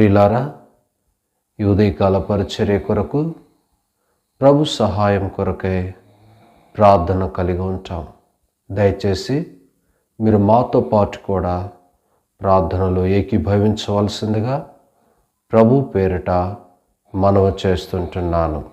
ప్రియులారా ఈ ఉదయకాల పరిచర్య కొరకు ప్రభు సహాయం కొరకే ప్రార్థన కలిగి ఉంటాం. దయచేసి మీరు మాతో పాటు కూడా ప్రార్థనలో ఏకీభవించవలసిందిగా ప్రభు పేరిట మనవి చేస్తుంటున్నాను.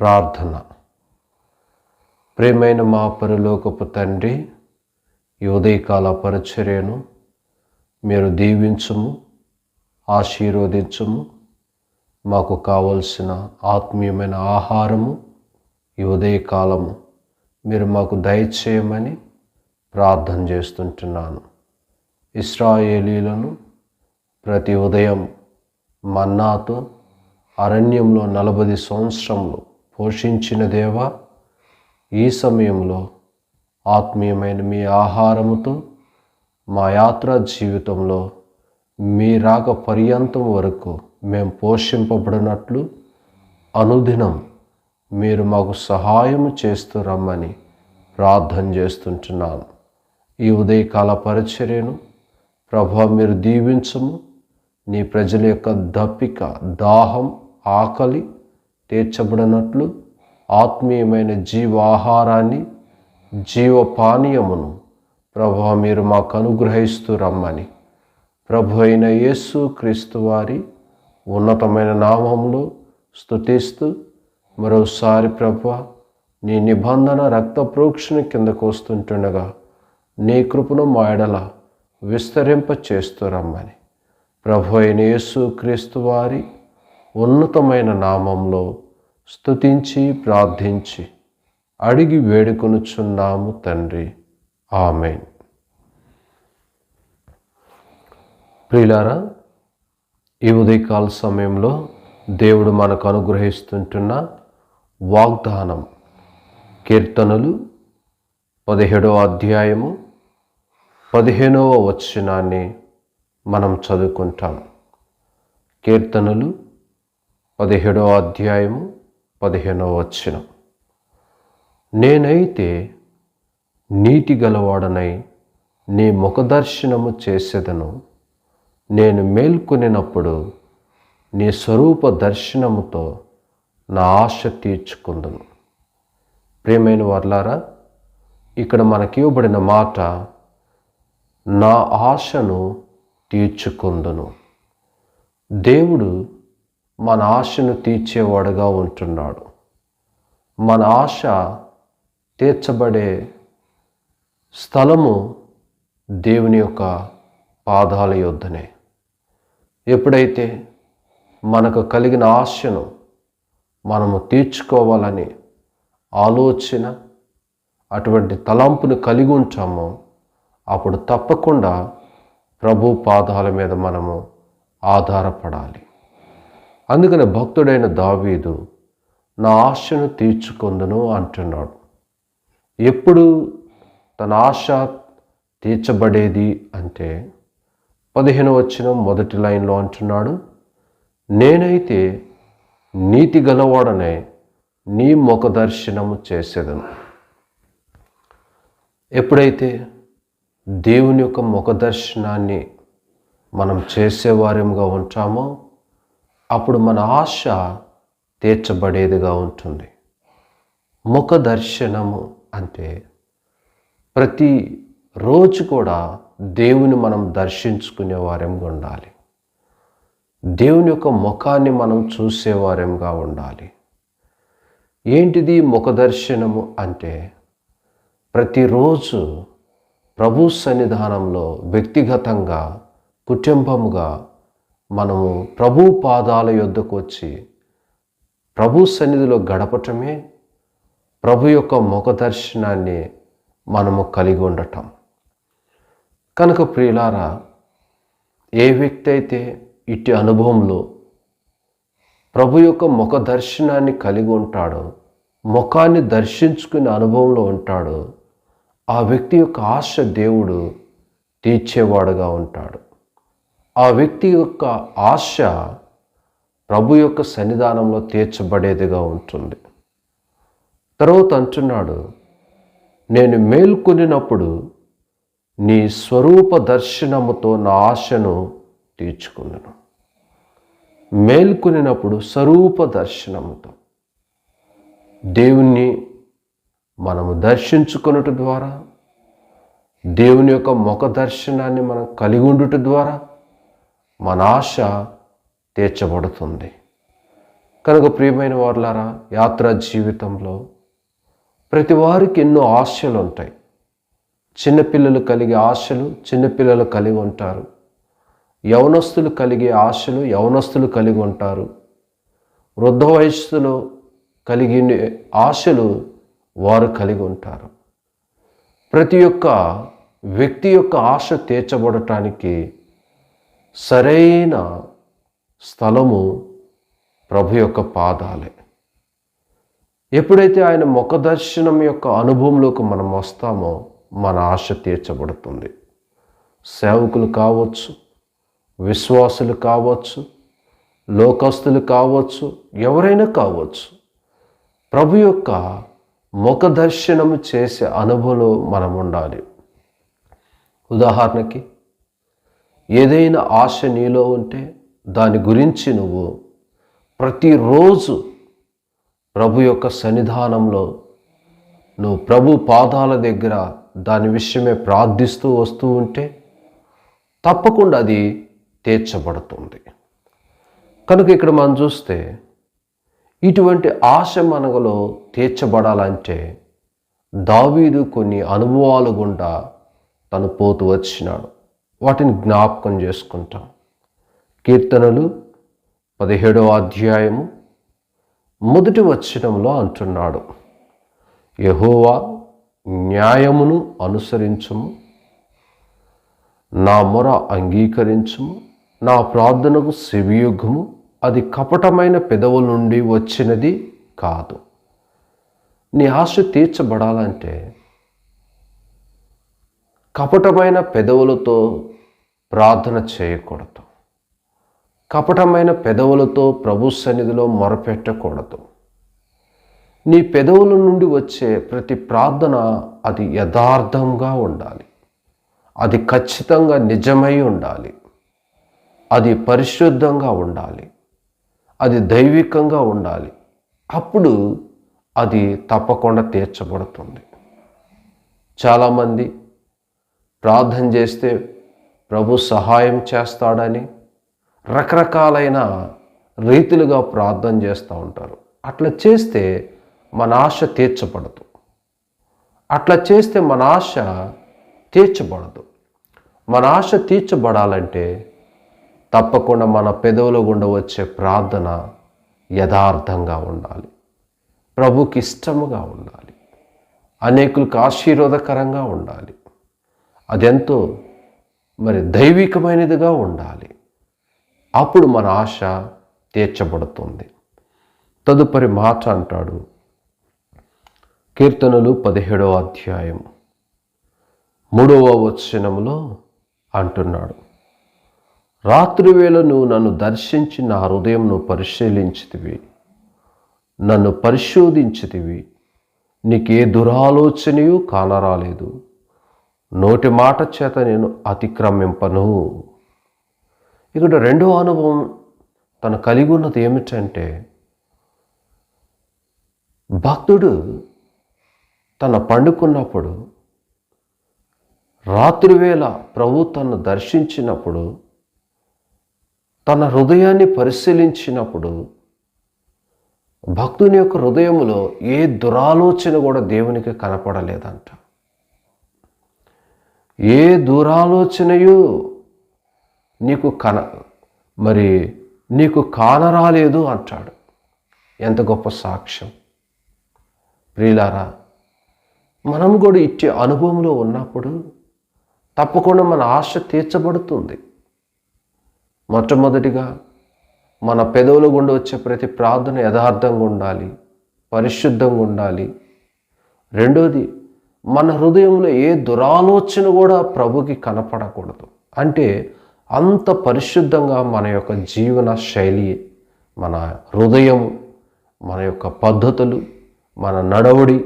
ప్రార్థన. ప్రేమైన మా పరలోకపు తండ్రి ఈ ఉదయకాల పరిచర్యను మీరు దీవించుము. ఆశీర్వదించుము. మాకు కావలసిన ఆత్మీయమైన ఆహారము ఈ ఉదయకాలము. మీరు మాకు దయచేయమని ప్రార్థన చేస్తుంటున్నాను. ఇస్రాయేలీలను ప్రతి ఉదయం మన్నాతో అరణ్యంలో నలభై సంవత్సరములు పోషించిన దేవా ఈ సమయంలో ఆత్మీయమైన మీ ఆహారముతో మా యాత్రా జీవితంలో మీ రాక పర్యంతం వరకు మేము పోషింపబడినట్లు అనుదినం మీరు మాకు సహాయం చేస్తూ రమ్మని ప్రార్థన చేస్తుంటున్నాను ఈ ఉదయకాల పరిచర్యను ప్రభా మీరు దీవించము. నీ ప్రజల యొక్క దప్పిక దాహం ఆకలి తీర్చబడినట్లు ఆత్మీయమైన జీవాహారాన్ని జీవపానీయమును ప్రభా మీరు మాకు అనుగ్రహిస్తూ రమ్మని ప్రభు అయిన యేసు క్రీస్తు వారి ఉన్నతమైన నామంలో స్థుతిస్తూ మరోసారి ప్రభు నీ నిబంధన రక్త ప్రోక్షణ కిందకు వస్తుంటుండగా నీ కృపను మాయడల విస్తరింప చేస్తూ రమ్మని. ప్రభు అయిన యేసు క్రీస్తు వారి ఉన్నతమైన నామంలో స్థుతించి ప్రార్థించి అడిగి వేడుకొనుచున్నాము తండ్రి. ఆమెన్. ప్రియులారా ఈ ఉదయకాల సమయంలో దేవుడు మనకు అనుగ్రహిస్తుంటున్న వాగ్దానం కీర్తనలు పదిహేడవ అధ్యాయము పదిహేనవ వచనాన్ని మనం చదువుకుంటాం. కీర్తనలు పదిహేడవ అధ్యాయము పదిహేనవ వచనం. నేనైతే నీటి గలవాడనై నీ ముఖదర్శనము చేసేదను. నేను మేల్కొనినప్పుడు నీ స్వరూప దర్శనముతో నా ఆశ తీర్చుకుందును. ప్రియమైన వర్లారా ఇక్కడ మనకి ఇవ్వబడిన మాట నా ఆశను తీర్చుకుందును. దేవుడు మన ఆశను తీర్చేవాడుగా ఉంటున్నాడు. మన ఆశ తీర్చబడే స్థలము దేవుని యొక్క పాదాల యొద్దనే. ఎప్పుడైతే మనకు కలిగిన ఆశను మనము తీర్చుకోవాలని ఆలోచన అటువంటి తలంపును కలిగి ఉంటామో అప్పుడు తప్పకుండా ప్రభు పాదాల మీద మనము ఆధారపడాలి. అందుకని భక్తుడైన దావీదు నా ఆశను తీర్చుకుందును అంటున్నాడు. ఎప్పుడు తన ఆశ తీర్చబడేది అంటే పదిహేను వచ్చిన మొదటి లైన్లో అంటున్నాడు నేనైతే నీతి గలవాడనే నీ ముఖ దర్శనము చేసేదను. ఎప్పుడైతే దేవుని యొక్క ముఖ దర్శనాన్ని మనం చేసేవారముగా ఉంటామో అప్పుడు మన ఆశ తీర్చబడేదిగా ఉంటుంది. ముఖ దర్శనము అంటే ప్రతి రోజు కూడా దేవుని మనం దర్శించుకునే వారంగా ఉండాలి. దేవుని యొక్క ముఖాన్ని మనం చూసేవారంగా ఉండాలి. ఏంటిది ముఖ దర్శనము అంటే ప్రతిరోజు ప్రభు సన్నిధానంలో వ్యక్తిగతంగా కుటుంబముగా మనము ప్రభు పాదాల యొద్దకు వచ్చి ప్రభు సన్నిధిలో గడపటమే ప్రభు యొక్క ముఖ దర్శనాన్ని మనము కలిగి ఉండటం. కనుక ప్రియులారా ఏ వ్యక్తి అయితే ఇట్టి అనుభవంలో ప్రభు యొక్క ముఖ దర్శనాన్ని కలిగి ఉంటాడో ముఖాన్ని దర్శించుకునే అనుభవంలో ఉంటాడో ఆ వ్యక్తి యొక్క ఆశ దేవుడు తీర్చేవాడుగా ఉంటాడు. ఆ వ్యక్తి యొక్క ఆశ ప్రభు యొక్క సన్నిధానంలో తీర్చబడేదిగా ఉంటుంది. తర్వాత అంటున్నాడు నేను మేల్కొనినప్పుడు నీ స్వరూప దర్శనముతో నా ఆశను తీర్చుకున్నాను. మేల్కొనినప్పుడు స్వరూప దర్శనముతో. దేవుణ్ణి మనము దర్శించుకొనుట ద్వారా దేవుని యొక్క ముఖ దర్శనాన్ని మనం కలిగి ఉండుట ద్వారా మన ఆశ తీర్చబడుతుంది. కనుక ప్రియమైన వారులారా యాత్రా జీవితంలో ప్రతి వారికి ఎన్నో ఆశలు ఉంటాయి చిన్నపిల్లలు కలిగే ఆశలు చిన్నపిల్లలు కలిగి ఉంటారు. యవనస్తులు కలిగే ఆశలు యవనస్తులు కలిగి ఉంటారు. వృద్ధ వయస్సులో కలిగి ఆశలు వారు కలిగి ఉంటారు. ప్రతి ఒక్క వ్యక్తి యొక్క ఆశ తీర్చబడటానికి సరైన స్థలము ప్రభు యొక్క పాదాలే. ఎప్పుడైతే ఆయన ముఖ దర్శనం యొక్క అనుభవంలోకి మనం వస్తామో మన ఆశ తీర్చబడుతుంది. సేవకులు కావచ్చు విశ్వాసులు కావచ్చు లోకస్తులు కావచ్చు ఎవరైనా కావచ్చు ప్రభు యొక్క ముఖ చేసే అనుభవంలో మనం ఉండాలి. ఉదాహరణకి ఏదైనా ఆశ నీలో ఉంటే దాని గురించి నువ్వు ప్రతిరోజు ప్రభు యొక్క సన్నిధానంలో నువ్వు ప్రభు పాదాల దగ్గర దాని విషయమే ప్రార్థిస్తూ వస్తూ ఉంటే తప్పకుండా అది తీర్చబడుతుంది. కనుక ఇక్కడ మనం చూస్తే ఇటువంటి ఆశ మనగలో తీర్చబడాలంటే దావీదు కొన్ని అనుభవాలు గుండా తను పోతూ వచ్చినాడు. వాటిని జ్ఞాపకం చేసుకుంటాం. కీర్తనలు పదిహేడవ అధ్యాయము మొదటి వచ్చినంలో అంటున్నాడు యహోవా న్యాయమును అనుసరించము. నా మొర అంగీకరించము. నా ప్రార్థనకు శివయుగము అది కపటమైన పెదవుల నుండి వచ్చినది కాదు. నీ ఆశ తీర్చబడాలంటే కపటమైన పెదవులతో ప్రార్థన చేయకూడదు. కపటమైన పెదవులతో ప్రభు సన్నిధిలో మొరపెట్టకూడదు. నీ పెదవుల నుండి వచ్చే ప్రతి ప్రార్థన అది యథార్థంగా ఉండాలి. అది ఖచ్చితంగా నిజమై ఉండాలి. అది పరిశుద్ధంగా ఉండాలి. అది దైవికంగా ఉండాలి. అప్పుడు అది తప్పకుండా తీర్చబడుతుంది. చాలామంది ప్రార్థన చేస్తే ప్రభు సహాయం చేస్తాడని రకరకాలైన రీతిలుగా ప్రార్థన చేస్తూ ఉంటారు. అట్లా చేస్తే మన ఆశ తీర్చబడదు. అట్లా చేస్తే మన ఆశ తీర్చబడదు. మన ఆశ తీర్చబడాలంటే తప్పకుండా మన పెదవుల గుండా వచ్చే ప్రార్థన యథార్థంగా ఉండాలి. ప్రభుకి ఇష్టముగా ఉండాలి. అనేకులకు ఆశీర్వాదకరంగా ఉండాలి. అదెంతో మరి దైవికమైనదిగా ఉండాలి. అప్పుడు మన ఆశ తీర్చబడుతుంది. తదుపరి మాట అంటాడు కీర్తనలు పదిహేడవ అధ్యాయం. మూడవ వచనంలో అంటున్నాడు రాత్రివేళ నువ్వు నన్ను దర్శించి నా హృదయంను పరిశీలించితివి నన్ను పరిశోధించితివి. నీకే దురాలోచనయు కానరాలేదు. నోటి మాట చేత నేను అతిక్రమింపను. ఇక్కడ రెండో అనుభవం తను కలిగి ఉన్నది ఏమిటంటే భక్తుడు తన పండుకున్నప్పుడు రాత్రివేళ ప్రభు తను దర్శించినప్పుడు తన హృదయాన్ని పరిశీలించినప్పుడు భక్తుని యొక్క హృదయంలో ఏ దురాలోచన కూడా దేవునికి కనపడలేదంట. ఏ దురాలోచనయు నీకు కన మరి నీకు కానరాలేదు అంటాడు. ఎంత గొప్ప సాక్ష్యం. ప్రియులారా మనం కూడా ఇచ్చే అనుభవంలో ఉన్నప్పుడు తప్పకుండా మన ఆశ తీర్చబడుతుంది. మొట్టమొదటిగా మన పెదవుల గుండా వచ్చే ప్రతి ప్రార్థన యథార్థంగా ఉండాలి పరిశుద్ధంగా ఉండాలి. రెండోది మన హృదయంలో ఏ దురాలోచన కూడా ప్రభుకి కనపడకూడదు. అంటే అంత పరిశుద్ధంగా మన యొక్క జీవన శైలి మన హృదయం మన యొక్క పద్ధతులు మన నడవడి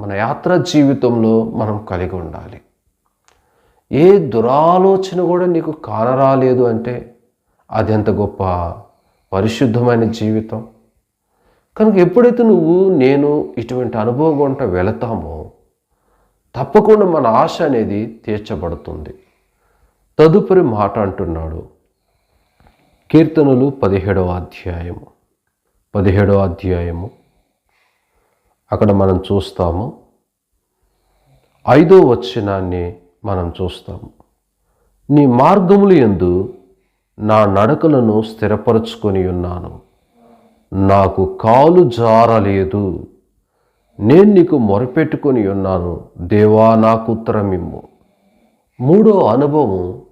మన యాత్ర జీవితంలో మనం కలిగి ఉండాలి. ఏ దురాలోచన కూడా నీకు కానరాలేదు అంటే అది ఎంత గొప్ప పరిశుద్ధమైన జీవితం. కనుక ఎప్పుడైతే నువ్వు నేను ఇటువంటి అనుభవం గుంట వెళతామో తప్పకుండా మన ఆశ అనేది తీర్చబడుతుంది. తదుపరి మాట అంటున్నాడు. కీర్తనలు పదిహేడవ అధ్యాయము. పదిహేడవ అధ్యాయము. అక్కడ మనం చూస్తాము. ఐదో వచనాన్ని మనం చూస్తాము. నీ మార్గములు ఎందు నా నడకలను స్థిరపరచుకొని ఉన్నాను. నాకు కాలు జారలేదు. నేను నీకు మొరపెట్టుకొని ఉన్నాను. దేవా నాకు ఉత్తరమిమ్ము మూడో అనుభవం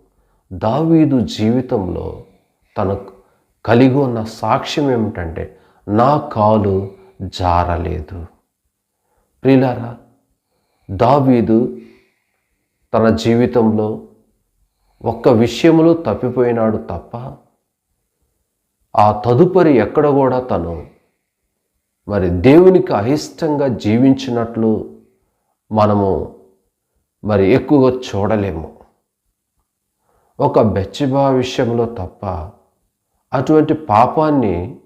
దావీదు జీవితంలో తనకు కలిగి ఉన్న సాక్ష్యం ఏమిటంటే నా కాలు జారలేదు. ప్రియులారా దావీదు తన జీవితంలో ఒక్క విషయంలో తప్పిపోయినాడు తప్ప ఆ తదుపరి ఎక్కడ కూడా తను మరి దేవునికి అయిష్టంగా జీవించినట్లు మనము మరి ఎక్కువగా చూడలేము. ఒక బెచ్చిబా విషయంలో తప్ప అటువంటి పాపాన్ని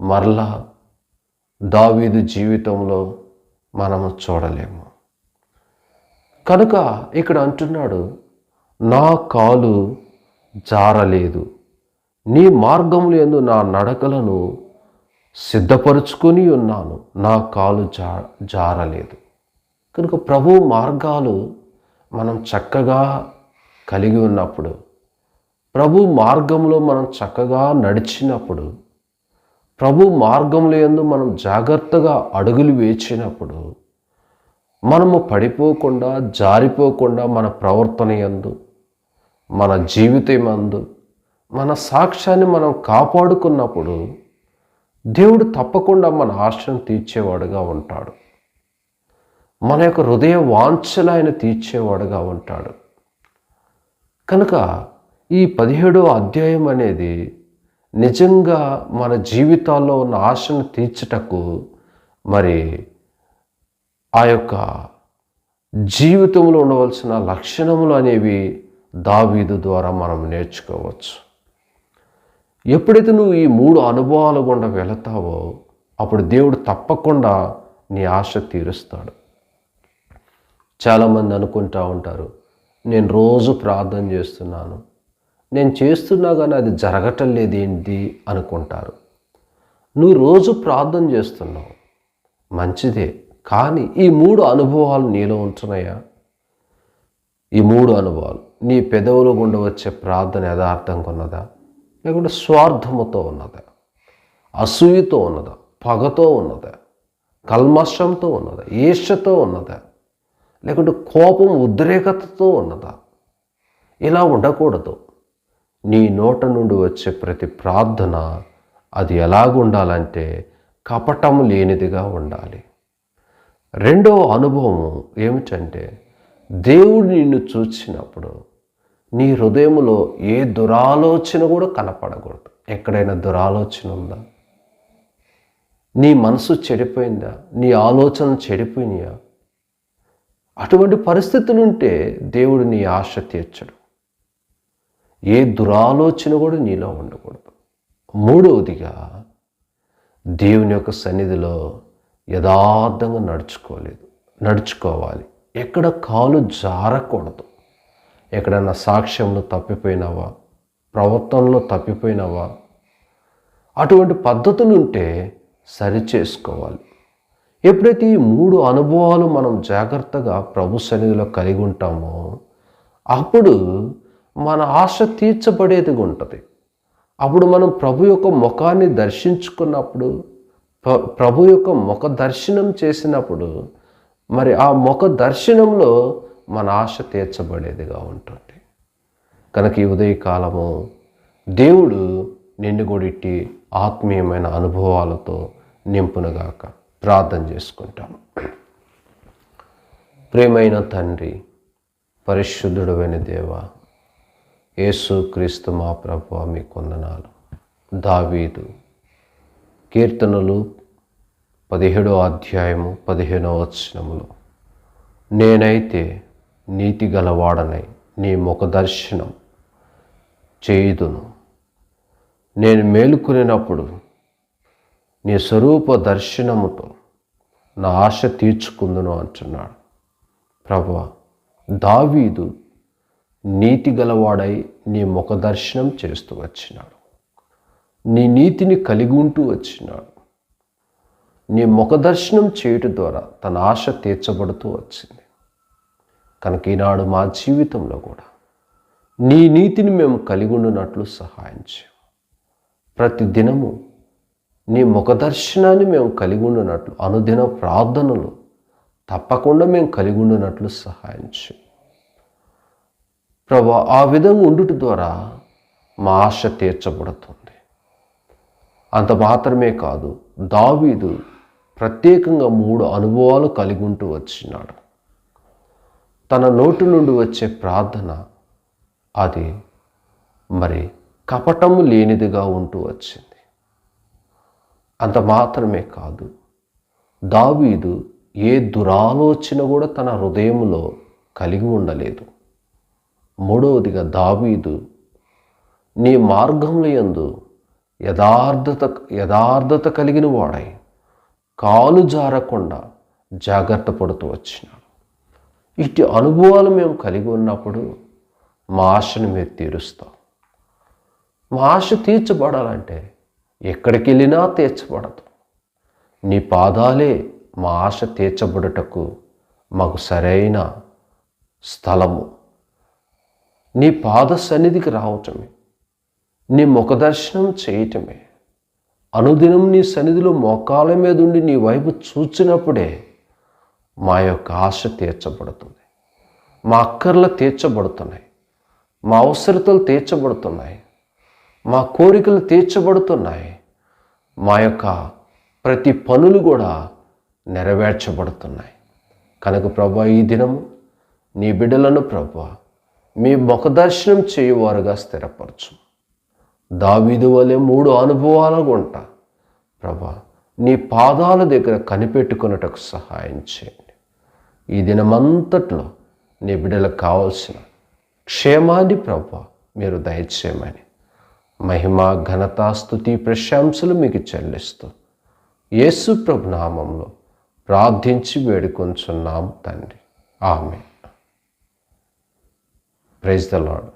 మరలా దావీదు జీవితంలో మనము చూడలేము. కనుక ఇక్కడ అంటున్నాడు నా కాలు జారలేదు నీ మార్గములు ఎందు నా నడకలను సిద్ధపరుచుకొని ఉన్నాను నా కాలు జా జారలేదు. కనుక ప్రభు మార్గాలు మనం చక్కగా కలిగి ఉన్నప్పుడు ప్రభు మార్గంలో మనం చక్కగా నడిచినప్పుడు ప్రభు మార్గంలో ఎందు మనం జాగ్రత్తగా అడుగులు వేచినప్పుడు మనము పడిపోకుండా జారిపోకుండా మన ప్రవర్తన ఎందు మన జీవితం అందు మన సాక్ష్యాన్ని మనం కాపాడుకున్నప్పుడు దేవుడు తప్పకుండా మన ఆశను తీర్చేవాడుగా ఉంటాడు. మన యొక్క హృదయ వాంఛలు ఆయన తీర్చేవాడుగా ఉంటాడు. కనుక ఈ పదిహేడవ అధ్యాయం అనేది నిజంగా మన జీవితాల్లో ఉన్న ఆశను తీర్చటకు మరి ఆ యొక్క జీవితంలో ఉండవలసిన లక్షణములు అనేవి దావీదు ద్వారా మనం నేర్చుకోవచ్చు. ఎప్పుడైతే నువ్వు ఈ మూడు అనుభవాల గుండా వెళతావో అప్పుడు దేవుడు తప్పకుండా నీ ఆశ తీరుస్తాడు. చాలామంది అనుకుంటా ఉంటారు నేను రోజు ప్రార్థన చేస్తున్నాను నేను చేస్తున్నా కానీ అది జరగటం లేదేంటి అనుకుంటారు. నువ్వు రోజు ప్రార్థన చేస్తున్నావు. మంచిదే. కానీ ఈ మూడు అనుభవాలు నీలో ఉంటున్నాయా? ఈ మూడు అనుభవాలు. నీ పెదవులు గుండా వచ్చే ప్రార్థన యథార్థంగా ఉన్నదా? లేకుంటే స్వార్థముతో ఉన్నదా? అసూయతో ఉన్నదా? పగతో ఉన్నదా? కల్మషంతో ఉన్నదా? ఈర్ష్యతో ఉన్నదా? లేకుంటే కోపం ఉద్రేకతతో ఉన్నదా? ఇలా ఉండకూడదు. నీ నోట నుండి వచ్చే ప్రతి ప్రార్థన అది ఎలాగుండాలంటే కపటం లేనిదిగా ఉండాలి. రెండవ అనుభవం ఏమిటంటే దేవుడు నిన్ను చూచినప్పుడు నీ హృదయంలో ఏ దురాలోచన కూడా కనపడకూడదు. ఎక్కడైనా దురాలోచన ఉందా? నీ మనసు చెడిపోయిందా? నీ ఆలోచన చెడిపోయినాయా? అటువంటి పరిస్థితులు ఉంటే దేవుడు నీ ఆశ తీర్చడు. ఏ దురాలోచన కూడా నీలో ఉండకూడదు. మూడవదిగా దేవుని యొక్క సన్నిధిలో యథార్థంగా నడుచుకోలేదు నడుచుకోవాలి. ఎక్కడ కాలు జారకూడదు. ఎక్కడన్నా సాక్ష్యంలో తప్పిపోయినావా ప్రవర్తనలో తప్పిపోయినావా అటువంటి పద్ధతులు ఉంటే సరి చేసుకోవాలి. ఎప్పుడైతే ఈ మూడు అనుభవాలు మనం జాగ్రత్తగా ప్రభు సన్నిధిలో కలిగి ఉంటామో అప్పుడు మన ఆశ తీర్చబడేదిగా ఉంటుంది. అప్పుడు మనం ప్రభు యొక్క ముఖాన్ని దర్శించుకున్నప్పుడు ప్ర- ప్రభు యొక్క ముఖ దర్శనం చేసినప్పుడు మరి ఆ ముఖ దర్శనంలో మన ఆశ తీర్చబడేదిగా ఉంటుంది. కనుక ఈ ఉదయకాలము దేవుడు నిన్ను గుడిట్టి ఆత్మీయమైన అనుభవాలతో నింపునుగాక ప్రార్థన చేసుకుంటాను ప్రేమైన తండ్రి పరిశుద్ధుడమైన దేవ యేసు క్రీస్తు మా ప్రభు మీ కొందనాలు. దావీదు కీర్తనలు పదిహేడో అధ్యాయము పదిహేనవ వచనములు. నేనైతే నీతి గలవాడనై నీ ముఖ దర్శనం చేయుదును. నేను మేలుకునేటప్పుడు నీ స్వరూప దర్శనముతో నా ఆశ తీర్చుకుందును అంటున్నాడు. ప్రభు దావీదు నీతి గలవాడై నీ ముఖదర్శనం చేస్తూ వచ్చినాడు. నీ నీతిని కలిగి ఉంటూ వచ్చినాడు. నీ ముఖదర్శనం చేయటం ద్వారా తన ఆశ తీర్చబడుతూ వచ్చింది. కనుక ఈనాడు మా జీవితంలో కూడా నీ నీతిని మేము కలిగి ఉండినట్లు సహాయం చేయం. ప్రతి దినము నీ ముఖ దర్శనాన్ని మేము కలిగి ఉండినట్లు అనుదిన ప్రార్థనలు తప్పకుండా మేము కలిగి ఉండినట్లు సహాయం చేయం. ప్రభా ఆ విధంగా ఉండుట ద్వారా మా ఆశ తీర్చబడుతుంది. అంత మాత్రమే కాదు దావీదు ప్రత్యేకంగా మూడు అనుభవాలు కలిగి ఉంటూ వచ్చినాడు. తన నోటి నుండి వచ్చే ప్రార్థన అది మరి కపటము లేనిదిగా ఉంటూ వచ్చింది. అంత మాత్రమే కాదు దావీదు ఏ దురాలోచన కూడా తన హృదయంలో కలిగి ఉండలేదు. మూడవదిగా దావీదు నీ మార్గంలో యందు యథార్థత యథార్థత కలిగిన వాడై కాలు జారకుండా జాగ్రత్త పడుతూ వచ్చినాడు. ఇటు అనుభవాలు మేము కలిగి ఉన్నప్పుడు మా ఆశను మీరు తీరుస్తాం. మా ఆశ తీర్చబడాలంటే ఎక్కడికి వెళ్ళినా తీర్చబడదు. నీ పాదాలే మా ఆశ తీర్చబడుటకు మాకు సరైన స్థలము. నీ పాద సన్నిధికి రావటమే. నీ ముఖదర్శనం చేయటమే. అనుదినం నీ సన్నిధిలో మోకాల మీద ఉండి నీ వైపు చూచినప్పుడే మా యొక్క ఆశ తీర్చబడుతుంది. మా అక్కర్లు తీర్చబడుతున్నాయి. మా అవసరతలు తీర్చబడుతున్నాయి. మా కోరికలు తీర్చబడుతున్నాయి. మా యొక్క ప్రతి పనులు కూడా నెరవేర్చబడుతున్నాయి. కనుక ప్రభా ఈ దినము నీ బిడ్డలను ప్రభా మీ ముఖదర్శనం చేయువారుగా స్థిరపరచు. దావీదు వలె మూడు అనుభవాలు ఉంటా. ప్రభా నీ పాదాల దగ్గర కనిపెట్టుకున్నటకు సహాయం చేయండి. ఈ దినమంతట్లో నీ బిడ్డలకు కావాల్సిన క్షేమాన్ని ప్రభా మీరు దయచేయమని. మహిమ ఘనత స్థుతి ప్రశంసలు మీకు చెల్లిస్తూ యేసు ప్రభు నామంలో ప్రార్థించి వేడుకొంచున్నాం తండ్రి. ఆమె ప్రైజ్ ద లాడ్